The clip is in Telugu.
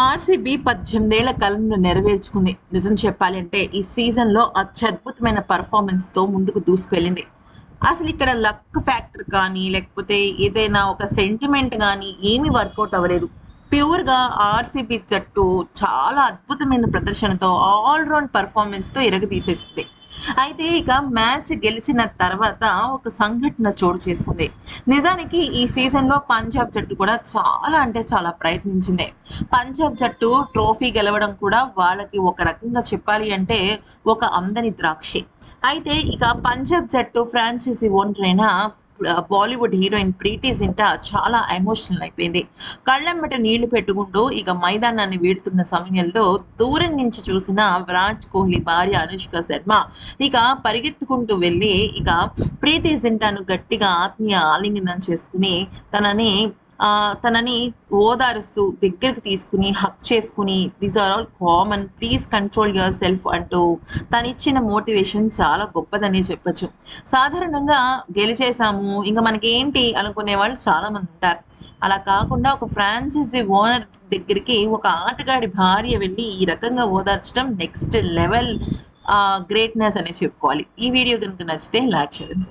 ఆర్సీబీ పద్దెనిమిదేళ్ళ కలను నెరవేర్చుకుంది. నిజం చెప్పాలి అంటే ఈ సీజన్లో అత్యద్భుతమైన పర్ఫార్మెన్స్తో ముందుకు దూసుకెళ్ళింది. అసలు ఇక్కడ లక్ ఫ్యాక్టర్ కానీ లేకపోతే ఏదైనా ఒక సెంటిమెంట్ కానీ ఏమీ వర్కౌట్ అవ్వలేదు. ప్యూర్గా ఆర్సీబీ జట్టు చాలా అద్భుతమైన ప్రదర్శనతో ఆల్రౌండ్ పర్ఫార్మెన్స్తో తో ఇరగదీసేసింది అయితే ఇక మ్యాచ్ గెలిచిన తర్వాత ఒక సంఘటన చోటు చేసుకుంది. నిజానికి ఈ సీజన్లో పంజాబ్ జట్టు కూడా చాలా అంటే చాలా ప్రయత్నించింది. పంజాబ్ జట్టు ట్రోఫీ గెలవడం కూడా వాళ్ళకి ఒక రకంగా చెప్పాలి అంటే ఒక అందని ద్రాక్షి. అయితే ఇక పంజాబ్ జట్టు ఫ్రాంచైజీ ఓనర్ అయిన బాలీవుడ్ హీరోయిన్ ప్రీతి జింటా చాలా ఎమోషనల్ అయిపోయింది. కళ్ళెమ్మట నీళ్ళు పెట్టుకుంటూ ఇక మైదానాన్ని వీడుతున్న సమయంలో దూరం నుంచి చూసిన విరాట్ కోహ్లీ భార్య అనుష్క శర్మ ఇక పరిగెత్తుకుంటూ వెళ్ళి ఇక ప్రీతి జింటాను గట్టిగా ఆత్మీయ ఆలింగనం చేసుకుని తనని తనని ఓదారుస్తూ దగ్గరికి తీసుకుని హక్ చేసుకుని these are all common please control yourself అంటూ తను ఇచ్చిన మోటివేషన్ చాలా గొప్పదని చెప్పొచ్చు. సాధారణంగా గెలిచేసాము ఇంకా మనకి ఏంటి అనుకునే వాళ్ళు చాలా మంది ఉంటారు. అలా కాకుండా ఒక ఫ్రాంచైజీ ఓనర్ దగ్గరికి ఒక ఆటగాడి భార్య వెళ్ళి ఈ రకంగా ఓదార్చడం నెక్స్ట్ లెవెల్ గ్రేట్నెస్ అనే చెప్పుకోవాలి. ఈ వీడియో కనుక నచ్చితే లైక్ చేయండి.